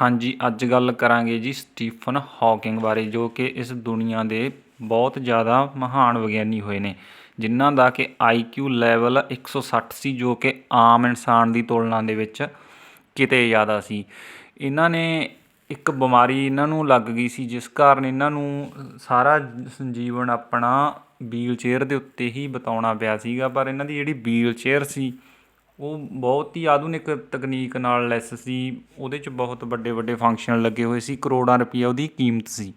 ਹਾਂਜੀ, ਅੱਜ ਗੱਲ ਕਰਾਂਗੇ ਜੀ ਸਟੀਫਨ ਹਾਕਿੰਗ ਬਾਰੇ, ਜੋ ਕਿ ਇਸ ਦੁਨੀਆ ਦੇ ਬਹੁਤ ਜ਼ਿਆਦਾ ਮਹਾਨ ਵਿਗਿਆਨੀ ਹੋਏ ਨੇ, ਜਿਨ੍ਹਾਂ ਦਾ ਕਿ ਆਈਕਿਊ ਲੈਵਲ 160 ਸੀ ਜੋ ਕਿ ਆਮ ਇਨਸਾਨ ਦੀ ਤੁਲਨਾ ਦੇ ਵਿੱਚ ਕਿਤੇ ਜ਼ਿਆਦਾ ਸੀ। ਇਹਨਾਂ ਨੇ ਇੱਕ ਬਿਮਾਰੀ ਇਹਨਾਂ ਨੂੰ ਲੱਗ ਗਈ ਸੀ, ਜਿਸ ਕਾਰਨ ਇਹਨਾਂ ਨੂੰ ਸਾਰਾ ਜੀਵਨ ਆਪਣਾ ਵੀਲ ਚੇਅਰ ਦੇ ਉੱਤੇ ਹੀ ਬਿਤਾਉਣਾ ਪਿਆ ਸੀਗਾ, ਪਰ ਇਹਨਾਂ ਦੀ ਜਿਹੜੀ ਵੀਲ ਚੇਅਰ ਸੀ ਉਹ ਬਹੁਤ ਹੀ ਆਧੁਨਿਕ ਤਕਨੀਕ ਨਾਲ ਲੈਸ ਸੀ। ਉਹਦੇ 'ਚ ਬਹੁਤ ਵੱਡੇ ਵੱਡੇ ਫੰਕਸ਼ਨ ਲੱਗੇ ਹੋਏ ਸੀ। ਕਰੋੜਾਂ ਰੁਪਈਆ ਉਹਦੀ ਕੀਮਤ ਸੀ।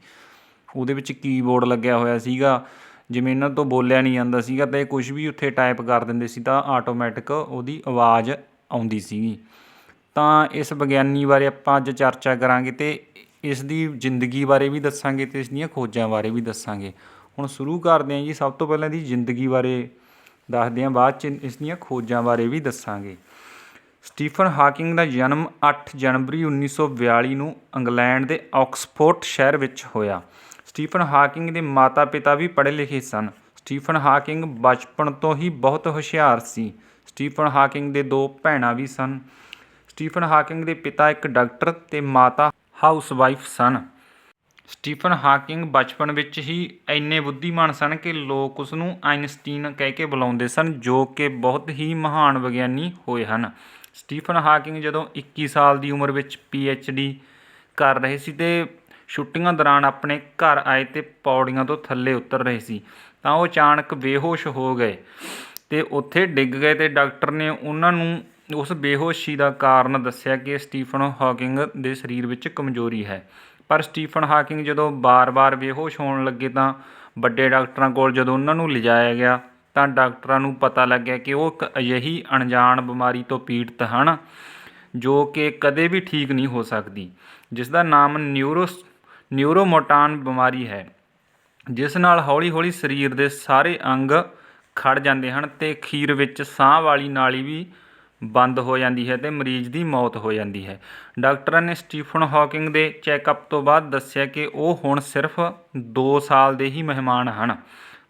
ਉਹਦੇ ਵਿੱਚ ਕੀਬੋਰਡ ਲੱਗਿਆ ਹੋਇਆ ਸੀਗਾ। ਜਿਵੇਂ ਇਹਨਾਂ ਤੋਂ ਬੋਲਿਆ ਨਹੀਂ ਜਾਂਦਾ ਸੀਗਾ ਤਾਂ ਇਹ ਕੁਝ ਵੀ ਉੱਥੇ ਟਾਈਪ ਕਰ ਦਿੰਦੇ ਸੀ ਤਾਂ ਆਟੋਮੈਟਿਕ ਉਹਦੀ ਆਵਾਜ਼ ਆਉਂਦੀ ਸੀਗੀ। ਤਾਂ ਇਸ ਵਿਗਿਆਨੀ ਬਾਰੇ ਆਪਾਂ ਅੱਜ ਚਰਚਾ ਕਰਾਂਗੇ ਤੇ ਇਸ ਦੀ ਜ਼ਿੰਦਗੀ ਬਾਰੇ ਵੀ ਦੱਸਾਂਗੇ ਤੇ ਇਸ ਦੀਆਂ ਖੋਜਾਂ ਬਾਰੇ ਵੀ ਦੱਸਾਂਗੇ। ਹੁਣ ਸ਼ੁਰੂ ਕਰਦੇ ਹਾਂ ਜੀ। ਸਭ ਤੋਂ ਪਹਿਲਾਂ ਦੀ ਜ਼ਿੰਦਗੀ ਬਾਰੇ ਦੱਸਦੇ ਹਾਂ ਬਾਅਦ 'ਚ ਇਸ ਦੀਆਂ ਖੋਜਾਂ ਬਾਰੇ ਵੀ ਦੱਸਾਂਗੇ। ਸਟੀਫਨ ਹਾਕਿੰਗ ਦਾ ਜਨਮ 8 ਜਨਵਰੀ 1942 ਨੂੰ ਇੰਗਲੈਂਡ ਦੇ ਆਕਸਫੋਰਡ ਸ਼ਹਿਰ ਵਿੱਚ ਹੋਇਆ। ਸਟੀਫਨ ਹਾਕਿੰਗ ਦੇ ਮਾਤਾ-ਪਿਤਾ ਵੀ ਪੜ੍ਹੇ ਲਿਖੇ ਸਨ। ਸਟੀਫਨ ਹਾਕਿੰਗ ਬਚਪਨ ਤੋਂ ਹੀ ਬਹੁਤ ਹੁਸ਼ਿਆਰ ਸੀ। ਸਟੀਫਨ ਹਾਕਿੰਗ ਦੇ ਦੋ ਭੈਣਾਂ ਵੀ ਸਨ। ਸਟੀਫਨ ਹਾਕਿੰਗ ਦੇ ਪਿਤਾ ਇੱਕ ਡਾਕਟਰ ਤੇ ਮਾਤਾ ਹਾਊਸਵਾਈਫ ਸਨ। ਸਟੀਫਨ ਹਾਕਿੰਗ ਬਚਪਨ ਵਿੱਚ ਹੀ ਇੰਨੇ ਬੁੱਧੀਮਾਨ ਸਨ ਕਿ ਲੋਕ ਉਸ ਨੂੰ ਆਇਨਸਟੀਨ ਕਹਿ ਕੇ ਬੁਲਾਉਂਦੇ ਸਨ, ਜੋ ਕਿ ਬਹੁਤ ਹੀ ਮਹਾਨ ਵਿਗਿਆਨੀ ਹੋਏ ਹਨ। ਸਟੀਫਨ ਹਾਕਿੰਗ ਜਦੋਂ 21 ਸਾਲ ਦੀ ਉਮਰ ਵਿੱਚ ਡੀ ਕਰ ਰਹੇ ਸੀ ਤੇ ਛੁੱਟੀਆਂ ਦੌਰਾਨ ਆਪਣੇ ਘਰ ਆਏ ਤੇ ਪੌੜੀਆਂ ਤੋਂ ਥੱਲੇ ਉਤਰ ਰਹੇ ਸੀ, ਤਾਂ ਉਹ ਅਚਾਨਕ ਬੇਹੋਸ਼ ਹੋ ਗਏ ਤੇ ਉੱਥੇ ਡਿੱਗ ਗਏ ਤੇ ਡਾਕਟਰ ਨੇ ਉਹਨਾਂ ਨੂੰ ਉਸ ਬੇਹੋਸ਼ੀ ਦਾ ਕਾਰਨ ਦੱਸਿਆ ਕਿ ਸਟੀਫਨ ਹਾਕਿੰਗ ਦੇ ਸਰੀਰ ਵਿੱਚ ਕਮਜ਼ੋਰੀ ਹੈ। ਪਰ ਸਟੀਫਨ ਹਾਕਿੰਗ ਜਦੋਂ ਵਾਰ ਵਾਰ ਬੇਹੋਸ਼ ਹੋਣ ਲੱਗੇ ਤਾਂ ਵੱਡੇ ਡਾਕਟਰਾਂ ਕੋਲ ਜਦੋਂ ਉਹਨਾਂ ਨੂੰ ਲਿਜਾਇਆ ਗਿਆ ਤਾਂ ਡਾਕਟਰਾਂ ਨੂੰ ਪਤਾ ਲੱਗਿਆ ਕਿ ਉਹ ਇੱਕ ਅਜਿਹੀ ਅਣਜਾਣ ਬਿਮਾਰੀ ਤੋਂ ਪੀੜਤ ਹਨ ਜੋ ਕਿ ਕਦੇ ਵੀ ਠੀਕ ਨਹੀਂ ਹੋ ਸਕਦੀ, ਜਿਸ ਦਾ ਨਾਮ ਨਿਊਰੋਸ, ਨਿਊਰੋਮੋਟਾਨ ਬਿਮਾਰੀ ਹੈ, ਜਿਸ ਨਾਲ ਹੌਲੀ-ਹੌਲੀ ਸਰੀਰ ਦੇ ਸਾਰੇ ਅੰਗ ਖੜ ਜਾਂਦੇ ਹਨ ਤੇ ਖੀਰ ਵਿੱਚ ਸਾਹ ਵਾਲੀ ਨਾਲੀ ਵੀ ਬੰਦ ਹੋ ਜਾਂਦੀ ਹੈ ਅਤੇ ਮਰੀਜ਼ ਦੀ ਮੌਤ ਹੋ ਜਾਂਦੀ ਹੈ। ਡਾਕਟਰਾਂ ਨੇ ਸਟੀਫਨ ਹਾਕਿੰਗ ਦੇ ਚੈੱਕਅਪ ਤੋਂ ਬਾਅਦ ਦੱਸਿਆ ਕਿ ਉਹ ਹੁਣ ਸਿਰਫ 2 ਸਾਲ ਦੇ ਹੀ ਮਹਿਮਾਨ ਹਨ।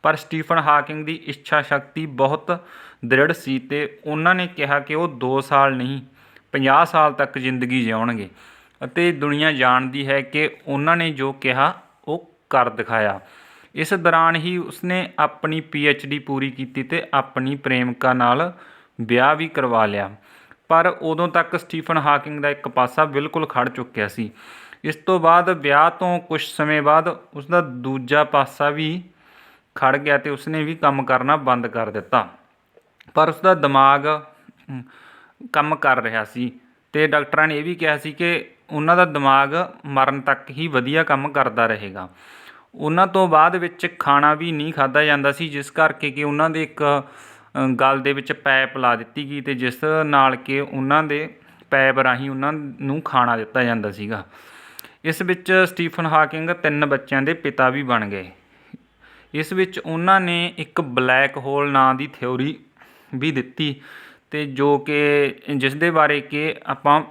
ਪਰ ਸਟੀਫਨ ਹਾਕਿੰਗ ਦੀ ਇੱਛਾ ਸ਼ਕਤੀ ਬਹੁਤ ਦ੍ਰਿੜ ਸੀ ਤੇ ਉਹਨਾਂ ਨੇ ਕਿਹਾ ਕਿ ਉਹ 2 ਸਾਲ ਨਹੀਂ 50 ਸਾਲ ਤੱਕ ਜ਼ਿੰਦਗੀ ਜਿਉਣਗੇ। ਅਤੇ ਦੁਨੀਆ ਜਾਣਦੀ ਹੈ ਕਿ ਉਹਨਾਂ ਨੇ ਜੋ ਕਿਹਾ, ਉਹ ਕਰ ਦਿਖਾਇਆ। ਇਸ ਦੌਰਾਨ ਹੀ ਉਸਨੇ ਆਪਣੀ ਡੀ ਪੂਰੀ ਕੀਤੀ ਤੇ ਆਪਣੀ ਪ੍ਰੇਮਿਕਾ ਨਾਲ ਵਿਆਹ ਵੀ ਕਰਵਾ ਲਿਆ। ਪਰ ਉਦੋਂ ਤੱਕ ਸਟੀਫਨ ਹਾਕਿੰਗ ਦਾ ਇੱਕ ਪਾਸਾ ਬਿਲਕੁਲ ਖੜ ਚੁੱਕਿਆ ਸੀ। ਇਸ ਤੋਂ ਬਾਅਦ ਵਿਆਹ ਤੋਂ ਕੁਝ ਸਮੇਂ ਬਾਅਦ ਉਸ ਦਾ ਦੂਜਾ ਪਾਸਾ ਵੀ ਖੜ ਗਿਆ ਤੇ ਉਸਨੇ ਵੀ ਕੰਮ ਕਰਨਾ ਬੰਦ ਕਰ ਦਿੱਤਾ। ਪਰ ਉਸ ਦਾ ਦਿਮਾਗ ਕੰਮ ਕਰ ਰਿਹਾ ਸੀ ਤੇ ਡਾਕਟਰਾਂ ਨੇ ਇਹ ਵੀ ਕਿਹਾ ਸੀ ਕਿ ਉਹਨਾਂ ਦਾ ਦਿਮਾਗ ਮਰਨ ਤੱਕ ਹੀ ਵਧੀਆ ਕੰਮ ਕਰਦਾ ਰਹੇਗਾ। ਉਹਨਾਂ ਤੋਂ ਬਾਅਦ ਵਿੱਚ ਖਾਣਾ ਵੀ ਨਹੀਂ ਖਾਦਾ ਜਾਂਦਾ ਸੀ, ਜਿਸ ਕਰਕੇ ਕਿ ਉਹਨਾਂ ਦੇ ਇੱਕ ਗਲ ਦੇ ਵਿੱਚ ਪੈਪ ਲਾ ਦਿੱਤੀ ਗਈ ਅਤੇ ਜਿਸ ਨਾਲ ਕਿ ਉਹਨਾਂ ਦੇ ਪੈਪ ਰਾਹੀਂ ਉਹਨਾਂ ਨੂੰ ਖਾਣਾ ਦਿੱਤਾ ਜਾਂਦਾ ਸੀਗਾ। ਇਸ ਵਿੱਚ ਸਟੀਫਨ ਹਾਕਿੰਗ ਤਿੰਨ ਬੱਚਿਆਂ ਦੇ ਪਿਤਾ ਵੀ ਬਣ ਗਏ। ਇਸ ਵਿੱਚ ਉਹਨਾਂ ਨੇ ਇੱਕ ਬਲੈਕ ਹੋਲ ਨਾਂ ਦੀ ਥਿਉਰੀ ਵੀ ਦਿੱਤੀ ਤੇ ਜੋ ਕਿ ਜਿਸ ਦੇ ਬਾਰੇ ਕਿ ਆਪਾਂ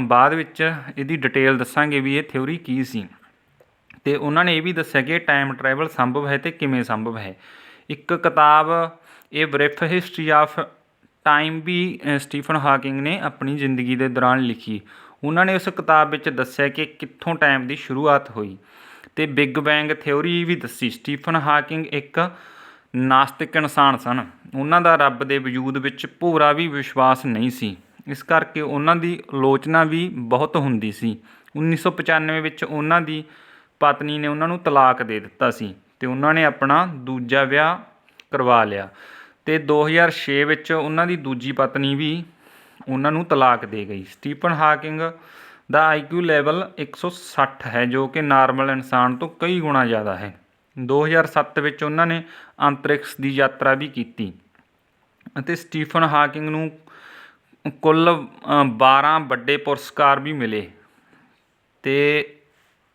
ਬਾਅਦ ਵਿੱਚ ਇਹਦੀ ਡਿਟੇਲ ਦੱਸਾਂਗੇ ਵੀ ਇਹ ਥਿਉਰੀ ਕੀ ਸੀ। ਤੇ ਉਹਨਾਂ ਨੇ ਇਹ ਵੀ ਦੱਸਿਆ ਕਿ ਟਾਈਮ ਟਰੈਵਲ ਸੰਭਵ ਹੈ ਤੇ ਕਿਵੇਂ ਸੰਭਵ ਹੈ। ਇੱਕ ਕਿਤਾਬ ਇਹ ਬ੍ਰਿਫ ਹਿਸਟਰੀ ਆਫ ਟਾਈਮ ਵੀ ਸਟੀਫਨ ਹਾਕਿੰਗ ਨੇ ਆਪਣੀ ਜ਼ਿੰਦਗੀ ਦੇ ਦੌਰਾਨ ਲਿਖੀ। ਉਹਨਾਂ ਨੇ ਉਸ ਕਿਤਾਬ ਵਿੱਚ ਦੱਸਿਆ ਕਿ ਕਿੱਥੋਂ ਟਾਈਮ ਦੀ ਸ਼ੁਰੂਆਤ ਹੋਈ ਤੇ ਬਿਗ ਬੈਂਗ ਥਿਉਰੀ ਵੀ ਦੱਸੀ। ਸਟੀਫਨ ਹਾਕਿੰਗ ਇੱਕ ਨਾਸਤਿਕ ਇਨਸਾਨ ਸਨ। ਉਹਨਾਂ ਦਾ ਰੱਬ ਦੇ ਵਜੂਦ ਵਿੱਚ ਪੂਰਾ ਵੀ ਵਿਸ਼ਵਾਸ ਨਹੀਂ ਸੀ। ਇਸ ਕਰਕੇ ਉਹਨਾਂ ਦੀ ਆਲੋਚਨਾ ਵੀ ਬਹੁਤ ਹੁੰਦੀ ਸੀ। 1995 ਵਿੱਚ ਉਹਨਾਂ ਦੀ ਪਤਨੀ ਨੇ ਉਹਨਾਂ ਨੂੰ ਤਲਾਕ ਦੇ ਦਿੱਤਾ ਸੀ ਤੇ ਉਹਨਾਂ ਨੇ ਆਪਣਾ ਦੂਜਾ ਵਿਆਹ ਕਰਵਾ ਲਿਆ। ਅਤੇ ਦੋ ਹਜ਼ਾਰ ਛੇ ਵਿੱਚ ਉਹਨਾਂ ਦੀ ਦੂਜੀ ਪਤਨੀ ਵੀ ਉਹਨਾਂ ਨੂੰ ਤਲਾਕ ਦੇ ਗਈ। ਸਟੀਫਨ ਹਾਕਿੰਗ ਦਾ ਆਈਕਿਊ ਲੈਵਲ 160 ਹੈ, ਜੋ ਕਿ ਨਾਰਮਲ ਇਨਸਾਨ ਤੋਂ ਕਈ ਗੁਣਾ ਜ਼ਿਆਦਾ ਹੈ। 2007 ਵਿੱਚ ਉਹਨਾਂ ਨੇ ਅੰਤਰਿਕਸ਼ ਦੀ ਯਾਤਰਾ ਵੀ ਕੀਤੀ ਅਤੇ ਸਟੀਫਨ ਹਾਕਿੰਗ ਨੂੰ ਕੁੱਲ 12 ਵੱਡੇ ਪੁਰਸਕਾਰ ਵੀ ਮਿਲੇ। ਅਤੇ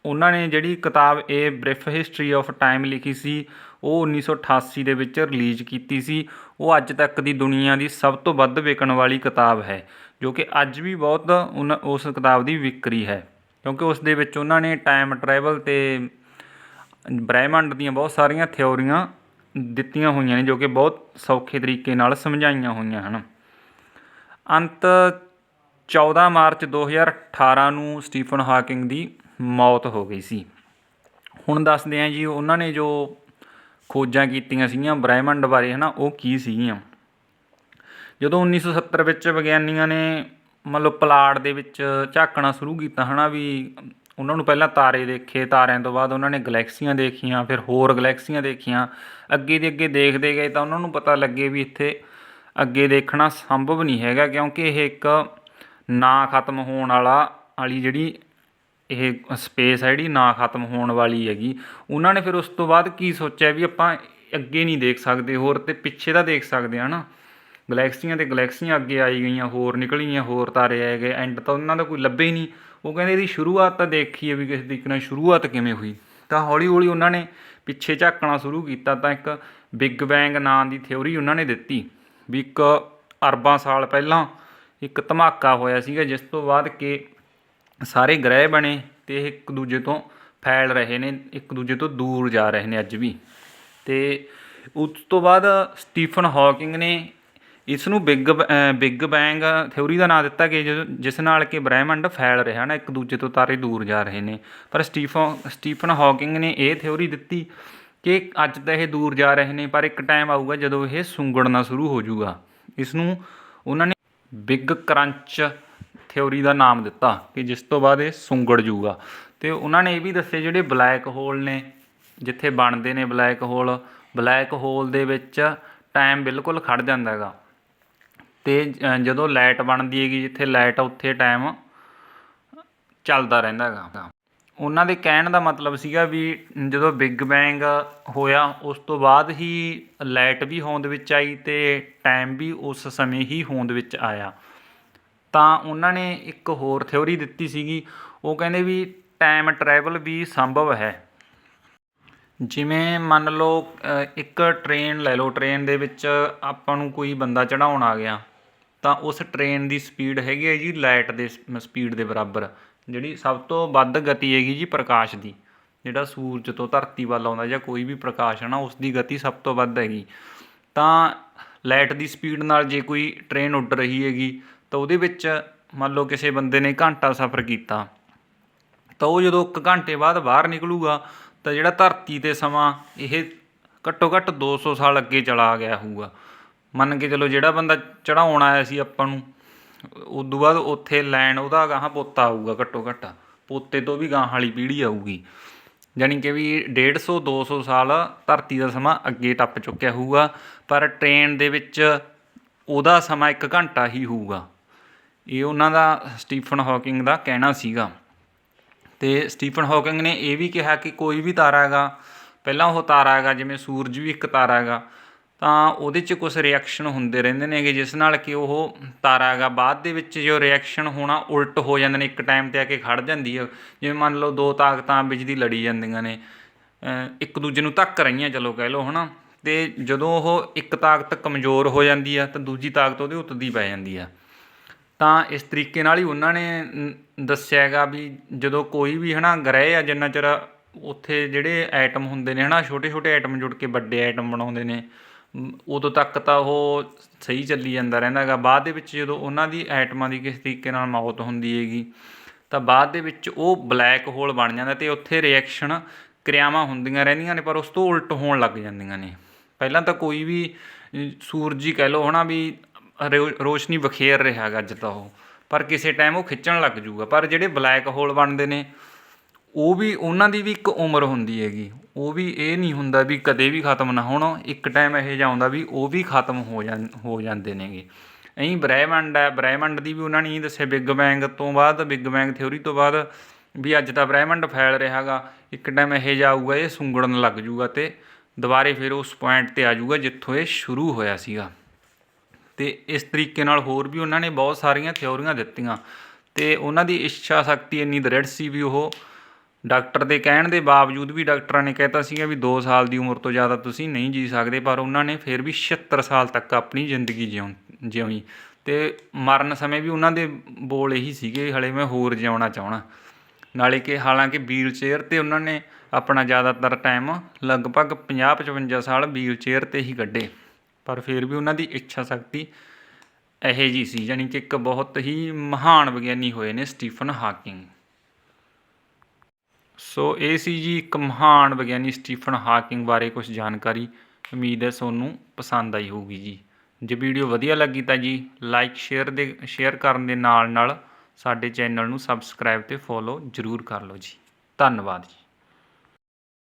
ਉਹਨਾਂ ਨੇ ਜਿਹੜੀ ਕਿਤਾਬ ਇਹ ਬ੍ਰਿਫ ਹਿਸਟਰੀ ਆਫ ਟਾਈਮ ਲਿਖੀ ਸੀ, ਉਹ 1988 ਦੇ ਵਿੱਚ ਰਿਲੀਜ਼ ਕੀਤੀ ਸੀ। ਉਹ ਅੱਜ ਤੱਕ ਦੀ ਦੁਨੀਆ ਦੀ ਸਭ ਤੋਂ ਵੱਧ ਵਿਕਣ ਵਾਲੀ ਕਿਤਾਬ ਹੈ, ਜੋ ਕਿ ਅੱਜ ਵੀ ਬਹੁਤ ਉਸ ਕਿਤਾਬ ਦੀ ਵਿਕਰੀ ਹੈ। ਕਿਉਂਕਿ ਉਸ ਦੇ ਵਿੱਚ ਉਹਨਾਂ ਨੇ ਟਾਈਮ ਟਰੈਵਲ ਤੇ ਬ੍ਰਹਿਮੰਡ ਦੀਆਂ ਬਹੁਤ ਸਾਰੀਆਂ ਥਿਉਰੀਆਂ ਦਿੱਤੀਆਂ ਹੋਈਆਂ ਨੇ, ਜੋ ਕਿ ਬਹੁਤ ਸੌਖੇ ਤਰੀਕੇ ਨਾਲ ਸਮਝਾਈਆਂ ਹੋਈਆਂ ਹਨ। ਅੰਤ 14 ਮਾਰਚ 2018 ਨੂੰ ਸਟੀਫਨ ਹਾਕਿੰਗ ਦੀ ਮੌਤ ਹੋ ਗਈ ਸੀ। ਹੁਣ ਦੱਸਦੇ ਹਾਂ ਜੀ, ਉਹਨਾਂ ਨੇ ਜੋ ਖੋਜਾਂ ਕੀਤੀਆਂ ਸੀਗੀਆਂ ਬ੍ਰਹਿਮੰਡ ਬਾਰੇ, ਹਨਾ, ਉਹ ਕੀ ਸੀਗੀਆਂ? ਜਦੋਂ 1970 ਵਿੱਚ ਵਿਗਿਆਨੀਆਂ ਨੇ ਮਤਲਬ ਪਲਾਟ ਦੇ ਵਿੱਚ ਝਾਕਣਾ ਸ਼ੁਰੂ ਕੀਤਾ, ਹਨਾ, ਵੀ ਉਹਨਾਂ ਨੂੰ ਪਹਿਲਾਂ ਤਾਰੇ ਦੇਖੇ, ਤਾਰਿਆਂ ਤੋਂ ਬਾਅਦ ਉਹਨਾਂ ਨੇ ਗਲੈਕਸੀਆਂ ਦੇਖੀਆਂ, ਫਿਰ ਹੋਰ ਗਲੈਕਸੀਆਂ ਦੇਖੀਆਂ, ਅੱਗੇ ਦੇ ਅੱਗੇ ਦੇਖਦੇ ਗਏ ਤਾਂ ਉਹਨਾਂ ਨੂੰ ਪਤਾ ਲੱਗੇ ਵੀ ਇੱਥੇ ਅੱਗੇ ਦੇਖਣਾ ਸੰਭਵ ਨਹੀਂ ਹੈਗਾ, ਕਿਉਂਕਿ ਇਹ ਇੱਕ ਨਾ ਖਤਮ ਹੋਣ ਵਾਲਾ ਵਾਲੀ ਜਿਹੜੀ ਇਹ ਸਪੇਸ ਹੈ ਜਿਹੜੀ ਨਾ ਖਤਮ ਹੋਣ ਵਾਲੀ ਹੈਗੀ। ਉਹਨਾਂ ਨੇ ਫਿਰ ਉਸ ਤੋਂ ਬਾਅਦ ਕੀ ਸੋਚਿਆ ਵੀ ਆਪਾਂ ਅੱਗੇ ਨਹੀਂ ਦੇਖ ਸਕਦੇ, ਹੋਰ ਤੇ ਪਿੱਛੇ ਤਾਂ ਦੇਖ ਸਕਦੇ ਹਾਂ ਨਾ। ਗਲੈਕਸੀਆਂ ਤੇ ਗਲੈਕਸੀਆਂ ਅੱਗੇ ਆਈ ਗਈਆਂ, ਹੋਰ ਨਿਕਲੀਆਂ ਹੋਰ ਤਾਰੇ ਆਏ ਗਏ ਐਂਡ ਤਾਂ ਉਹਨਾਂ ਦਾ ਕੋਈ ਲੱਭੇ ਹੀ ਨਹੀਂ। ਉਹ ਕਹਿੰਦੇ ਇਹਦੀ ਸ਼ੁਰੂਆਤ ਤਾਂ ਦੇਖੀਏ ਵੀ ਕਿਸੇ ਤਰੀਕੇ ਨਾਲ ਸ਼ੁਰੂਆਤ ਕਿਵੇਂ ਹੋਈ। ਤਾਂ ਹੌਲੀ ਹੌਲੀ ਉਹਨਾਂ ਨੇ ਪਿੱਛੇ ਝਾਕਣਾ ਸ਼ੁਰੂ ਕੀਤਾ, ਤਾਂ ਇੱਕ ਬਿਗ ਬੈਂਗ ਨਾਂ ਦੀ ਥਿਉਰੀ ਉਹਨਾਂ ਨੇ ਦਿੱਤੀ ਵੀ ਇੱਕ ਅਰਬਾਂ ਸਾਲ ਪਹਿਲਾਂ ਇੱਕ ਧਮਾਕਾ ਹੋਇਆ ਸੀਗਾ, ਜਿਸ ਤੋਂ ਬਾਅਦ ਕਿ ਸਾਰੇ ਗ੍ਰਹਿ ਬਣੇ ਅਤੇ ਇਹ ਇੱਕ ਦੂਜੇ ਤੋਂ ਫੈਲ ਰਹੇ ਨੇ, ਇੱਕ ਦੂਜੇ ਤੋਂ ਦੂਰ ਜਾ ਰਹੇ ਨੇ ਅੱਜ ਵੀ। ਅਤੇ ਉਸ ਤੋਂ ਬਾਅਦ ਸਟੀਫਨ ਹਾਕਿੰਗ ਨੇ ਇਸ ਨੂੰ ਬਿਗ ਬਿਗ ਬੈਂਗ ਥਿਊਰੀ ਦਾ ਨਾਮ ਦਿੱਤਾ ਕਿ ਜਦੋਂ- ਜਿਸ ਨਾਲ ਕਿ ਬ੍ਰਹਿਮੰਡ ਫੈਲ ਰਿਹਾ ਨਾ, ਇੱਕ ਦੂਜੇ ਤੋਂ ਤਾਰੇ ਦੂਰ ਜਾ ਰਹੇ ਨੇ। ਪਰ ਸਟੀਫਨ ਸਟੀਫਨ ਹਾਕਿੰਗ ਨੇ ਇਹ ਥਿਊਰੀ ਦਿੱਤੀ ਕਿ ਅੱਜ ਤਾਂ ਇਹ ਦੂਰ ਜਾ ਰਹੇ ਨੇ, ਪਰ ਇੱਕ ਟਾਈਮ ਆਊਗਾ ਜਦੋਂ ਇਹ ਸੁੰਗੜਨਾ ਸ਼ੁਰੂ ਹੋ ਜਾਊਗਾ। ਇਸ ਨੂੰ ਉਹਨਾਂ ਨੇ ਬਿਗ ਕਰੰਚ ਥਿਉਰੀ ਦਾ ਨਾਮ ਦਿੱਤਾ ਕਿ ਜਿਸ ਤੋਂ ਬਾਅਦ ਇਹ ਸੁੰਗੜ ਜੂਗਾ। ਤੇ ਉਹਨਾਂ ਨੇ ਇਹ ਵੀ ਦੱਸੇ ਜਿਹੜੇ ਬਲੈਕ ਹੋਲ ਨੇ, ਜਿੱਥੇ ਬਣਦੇ ਨੇ ਬਲੈਕ ਹੋਲ ਬਲੈਕ ਹੋਲ ਦੇ ਵਿੱਚ ਟਾਈਮ ਬਿਲਕੁਲ ਖੜ ਜਾਂਦਾ ਹੈਗਾ। ਤੇ ਜਦੋਂ ਲਾਈਟ ਬਣਦੀ ਹੈਗੀ, ਜਿੱਥੇ ਲਾਈਟ ਆ, ਉੱਥੇ ਟਾਈਮ ਚੱਲਦਾ ਰਹਿੰਦਾ ਹੈਗਾ। ਉਹਨਾਂ ਦੇ ਕਹਿਣ ਦਾ ਮਤਲਬ ਸੀਗਾ ਵੀ ਜਦੋਂ ਬਿਗ ਬੈਂਗ ਹੋਇਆ, ਉਸ ਤੋਂ ਬਾਅਦ ਹੀ ਲਾਈਟ ਵੀ ਹੋਂਦ ਵਿੱਚ ਆਈ ਤੇ ਟਾਈਮ ਵੀ ਉਸ ਸਮੇਂ ਹੀ ਹੋਂਦ ਵਿੱਚ ਆਇਆ। ਤਾਂ ਉਹਨਾਂ ਨੇ ਇੱਕ ਹੋਰ ਥਿਉਰੀ ਦਿੱਤੀ ਸੀਗੀ। ਉਹ ਕਹਿੰਦੇ ਵੀ ਟਾਈਮ ਟਰੈਵਲ ਵੀ ਸੰਭਵ ਹੈ। ਜਿਵੇਂ ਮੰਨ ਲਓ ਇੱਕ ਟ੍ਰੇਨ ਲੈ ਲਓ ਟ੍ਰੇਨ ਦੇ ਵਿੱਚ ਆਪਾਂ ਨੂੰ ਕੋਈ ਬੰਦਾ ਚੜਾਉਣ ਆ ਗਿਆ, ਤਾਂ ਉਸ ਟ੍ਰੇਨ ਦੀ ਸਪੀਡ ਹੈਗੀ ਹੈ ਜੀ ਲਾਈਟ ਦੇ ਸਪੀਡ ਦੇ ਬਰਾਬਰ, ਜਿਹੜੀ ਸਭ ਤੋਂ ਵੱਧ ਗਤੀ ਹੈਗੀ ਜੀ ਪ੍ਰਕਾਸ਼ ਦੀ, ਜਿਹੜਾ ਸੂਰਜ ਤੋਂ ਧਰਤੀ ਵੱਲ ਆਉਂਦਾ ਜਾਂ ਕੋਈ ਵੀ ਪ੍ਰਕਾਸ਼ ਹੈ ਨਾ, ਉਸ ਦੀ ਗਤੀ ਸਭ ਤੋਂ ਵੱਧ ਹੈਗੀ। ਤਾਂ ਲਾਈਟ ਦੀ ਸਪੀਡ ਨਾਲ ਜੇ ਕੋਈ ਟ੍ਰੇਨ ਉੱਡ ਰਹੀ ਹੈਗੀ ਤਾਂ ਉਹਦੇ ਵਿੱਚ ਮੰਨ ਲਓ ਕਿਸੇ ਬੰਦੇ ਨੇ ਘੰਟਾ ਸਫ਼ਰ ਕੀਤਾ, ਤਾਂ ਉਹ ਜਦੋਂ ਇੱਕ ਘੰਟੇ ਬਾਅਦ ਬਾਹਰ ਨਿਕਲੂਗਾ, ਤਾਂ ਜਿਹੜਾ ਧਰਤੀ ਤੇ ਸਮਾਂ ਇਹ ਘੱਟੋ ਘੱਟ 200 ਸਾਲ ਅੱਗੇ ਚਲਾ ਗਿਆ ਹੋਊਗਾ। ਮੰਨ ਕੇ ਚਲੋ ਜਿਹੜਾ ਬੰਦਾ ਚੜਾਉਣ ਆਇਆ ਸੀ ਆਪਾਂ ਨੂੰ, ਉਦੋਂ ਬਾਅਦ ਉੱਥੇ ਲੈਣ ਉਹਦਾ ਗਾਹਾਂ ਪੋਤਾ ਆਊਗਾ ਘੱਟੋ ਘੱਟ, ਪੋਤੇ ਤੋਂ ਵੀ ਗਾਹਾਂ ਵਾਲੀ ਪੀੜ੍ਹੀ ਆਊਗੀ। ਜਾਣੀ ਕਿ ਵੀ 150 200 ਸਾਲ ਧਰਤੀ ਦਾ ਸਮਾਂ ਅੱਗੇ ਟੱਪ ਚੁੱਕਿਆ ਹੋਊਗਾ, ਪਰ ਟ੍ਰੇਨ ਦੇ ਵਿੱਚ ਉਹਦਾ ਸਮਾਂ 1 ਘੰਟਾ ਹੀ ਹੋਊਗਾ। ਇਹ ਉਹਨਾਂ ਦਾ ਸਟੀਫਨ ਹਾਕਿੰਗ ਦਾ ਕਹਿਣਾ ਸੀਗਾ। ਤੇ ਸਟੀਫਨ ਹਾਕਿੰਗ ਨੇ ਇਹ ਵੀ ਕਿਹਾ ਕਿ ਕੋਈ ਵੀ ਤਾਰਾ ਹੈਗਾ, ਪਹਿਲਾਂ ਉਹ ਤਾਰਾ ਹੈਗਾ, ਜਿਵੇਂ ਸੂਰਜ ਵੀ ਇੱਕ ਤਾਰਾ ਹੈਗਾ, ਤਾਂ ਉਹਦੇ 'ਚ ਕੁਝ ਰਿਐਕਸ਼ਨ ਹੁੰਦੇ ਰਹਿੰਦੇ ਨੇਗੇ, ਜਿਸ ਨਾਲ ਕਿ ਉਹ ਤਾਰਾ ਹੈਗਾ। ਬਾਅਦ ਦੇ ਵਿੱਚ ਜੋ ਰਿਐਕਸ਼ਨ ਹੋਣਾ ਉਲਟ ਹੋ ਜਾਂਦੇ ਨੇ, ਇੱਕ ਟਾਈਮ ਤੇ ਆ ਕੇ ਖੜ ਜਾਂਦੀ ਹੈ ਜਿਵੇਂ ਮੰਨ ਲਓ ਦੋ ਤਾਕਤਾਂ ਬਿਜਲੀ ਲੜੀ ਜਾਂਦੀਆਂ ਨੇ ਇੱਕ ਦੂਜੇ ਨੂੰ ਧੱਕ ਰਹੀਆਂ, ਚਲੋ ਕਹਿ ਲਓ, ਹਨਾ। ਤੇ ਜਦੋਂ ਉਹ ਇੱਕ ਤਾਕਤ ਕਮਜ਼ੋਰ ਹੋ ਜਾਂਦੀ ਆ, ਤਾਂ ਦੂਜੀ ਤਾਕਤ ਉਹਦੇ ਉੱਤਦੀ ਪੈ ਜਾਂਦੀ ਆ। ਤਾਂ ਇਸ ਤਰੀਕੇ ਨਾਲ ਹੀ ਉਹਨਾਂ ਨੇ ਦੱਸਿਆ ਹੈਗਾ ਵੀ ਜਦੋਂ ਕੋਈ ਵੀ ਹੈ ਨਾ ਗ੍ਰਹਿ ਆ ਜਿੰਨਾ ਚਿਰ ਉੱਥੇ ਜਿਹੜੇ ਐਟਮ ਹੁੰਦੇ ਨੇ ਹੈ ਨਾ ਛੋਟੇ ਛੋਟੇ ਐਟਮ ਜੁੜ ਕੇ ਵੱਡੇ ਐਟਮ ਬਣਾਉਂਦੇ ਨੇ ਉਦੋਂ ਤੱਕ ਤਾਂ ਉਹ ਸਹੀ ਚੱਲੀ ਜਾਂਦਾ ਰਹਿੰਦਾ ਹੈਗਾ ਬਾਅਦ ਦੇ ਵਿੱਚ ਜਦੋਂ ਉਹਨਾਂ ਦੀ ਐਟਮਾਂ ਦੀ ਕਿਸ ਤਰੀਕੇ ਨਾਲ ਮੌਤ ਹੁੰਦੀ ਹੈਗੀ, ਤਾਂ ਬਾਅਦ ਦੇ ਵਿੱਚ ਉਹ ਬਲੈਕ ਹੋਲ ਬਣ ਜਾਂਦਾ ਤੇ ਉੱਥੇ ਰਿਐਕਸ਼ਨ ਕਿਰਿਆਵਾਂ ਹੁੰਦੀਆਂ ਰਹਿੰਦੀਆਂ ਨੇ, ਪਰ ਉਸ ਤੋਂ ਉਲਟ ਹੋਣ ਲੱਗ ਜਾਂਦੀਆਂ ਨੇ। ਪਹਿਲਾਂ ਤਾਂ ਕੋਈ ਵੀ ਸੂਰਜੀ ਕਹਿ ਲਓ ਹਨਾ ਵੀ ਰੋ- ਰੋਸ਼ਨੀ ਬਖੇਰ ਰਿਹਾ ਹੈਗਾ ਅੱਜ ਤਾਂ ਉਹ। ਪਰ ਕਿਸੇ ਟਾਈਮ ਉਹ ਖਿੱਚਣ ਲੱਗ ਜੂਗਾ। ਪਰ ਜਿਹੜੇ ਬਲੈਕ ਹੋਲ ਬਣਦੇ ਨੇ, ਉਹ ਵੀ ਉਹਨਾਂ ਦੀ ਵੀ ਇੱਕ ਉਮਰ ਹੁੰਦੀ ਹੈਗੀ। ਉਹ ਵੀ ਇਹ ਨਹੀਂ ਹੁੰਦਾ ਵੀ ਕਦੇ ਵੀ ਖਤਮ ਨਾ ਹੋਣ। ਇੱਕ ਟਾਈਮ ਇਹੋ ਜਿਹਾ ਆਉਂਦਾ ਵੀ ਉਹ ਵੀ ਖਤਮ ਹੋ ਜਾਂ ਹੋ ਜਾਂਦੇ ਨੇਗੇ। ਐਂ ਬ੍ਰਹਿਮੰਡ ਹੈ। ਬ੍ਰਹਿਮੰਡ ਦੀ ਵੀ ਉਹਨਾਂ ਨੇ ਇਹ ਦੱਸਿਆ ਬਿਗ ਬੈਂਗ ਤੋਂ ਬਾਅਦ ਬਿਗ ਬੈਂਗ ਥਿਉਰੀ ਤੋਂ ਬਾਅਦ ਵੀ ਅੱਜ ਤਾਂ ਬ੍ਰਹਿਮੰਡ ਫੈਲ ਰਿਹਾ ਹੈਗਾ। ਇੱਕ ਟਾਈਮ ਇਹੋ ਜਿਹਾ ਆਊਗਾ, ਇਹ ਸੁੰਗੜਨ ਲੱਗ ਜੂਗਾ ਤੇ ਦੁਬਾਰੇ ਫਿਰ ਉਸ ਪੁਆਇੰਟ ਤੇ ਆ ਜਾਊਗਾ ਜਿੱਥੋਂ ਇਹ ਸ਼ੁਰੂ ਹੋਇਆ ਸੀਗਾ। ਅਤੇ ਇਸ ਤਰੀਕੇ ਨਾਲ ਹੋਰ ਵੀ ਉਹਨਾਂ ਨੇ ਬਹੁਤ ਸਾਰੀਆਂ ਥਿਊਰੀਆਂ ਦਿੱਤੀਆਂ। ਅਤੇ ਉਹਨਾਂ ਦੀ ਇੱਛਾ ਸ਼ਕਤੀ ਇੰਨੀ ਦ੍ਰਿੜ ਸੀ ਵੀ ਉਹ ਡਾਕਟਰ ਦੇ ਕਹਿਣ ਦੇ ਬਾਵਜੂਦ ਵੀ ਡਾਕਟਰਾਂ ਨੇ ਕਹਿਤਾ ਸੀਗਾ ਵੀ 2 ਸਾਲ ਦੀ ਉਮਰ ਤੋਂ ਜ਼ਿਆਦਾ ਤੁਸੀਂ ਨਹੀਂ ਜੀ ਸਕਦੇ, ਪਰ ਉਹਨਾਂ ਨੇ ਫਿਰ ਵੀ 76 ਸਾਲ ਤੱਕ ਆਪਣੀ ਜ਼ਿੰਦਗੀ ਜਿਉਂ ਜਿਉਈ ਤੇ ਮਰਨ ਸਮੇਂ ਵੀ ਉਹਨਾਂ ਦੇ ਬੋਲ ਇਹੀ ਸੀਗੇ, ਹਲੇ ਮੈਂ ਹੋਰ ਜਿਉਣਾ ਚਾਹਣਾ ਨਾਲੇ ਕਿ ਹਾਲਾਂਕਿ ਵੀਲ ਚੇਅਰ ਤੇ ਉਹਨਾਂ ਨੇ ਆਪਣਾ ਜ਼ਿਆਦਾਤਰ ਟਾਈਮ ਲਗਭਗ 50 55 ਸਾਲ ਵੀਲ ਚੇਅਰ ਤੇ ਹੀ ਕੱਢੇ। ਪਰ ਫਿਰ ਵੀ ਉਹਨਾਂ ਦੀ ਇੱਛਾ ਸ਼ਕਤੀ ਇਹੋ ਜੀ ਸੀ, ਜਾਣੀ ਕਿ ਇੱਕ ਬਹੁਤ ਹੀ ਮਹਾਨ ਵਿਗਿਆਨੀ ਹੋਏ ਨੇ ਸਟੀਫਨ ਹਾਕਿੰਗ। ਸੋ ਇਹ ਸੀ ਜੀ ਇੱਕ ਮਹਾਨ ਵਿਗਿਆਨੀ ਸਟੀਫਨ ਹਾਕਿੰਗ ਬਾਰੇ ਕੁਝ ਜਾਣਕਾਰੀ। ਉਮੀਦ ਹੈ ਤੁਹਾਨੂੰ ਪਸੰਦ ਆਈ ਹੋਊਗੀ ਜੀ। ਜੇ ਵੀਡੀਓ ਵਧੀਆ ਲੱਗੀ ਤਾਂ ਜੀ ਲਾਈਕ, ਸ਼ੇਅਰ ਦੇ, ਸ਼ੇਅਰ ਕਰਨ ਦੇ ਨਾਲ ਨਾਲ ਸਾਡੇ ਚੈਨਲ ਨੂੰ ਸਬਸਕ੍ਰਾਈਬ ਤੇ ਫੋਲੋ ਜ਼ਰੂਰ ਕਰ ਲਓ ਜੀ। ਧੰਨਵਾਦ ਜੀ।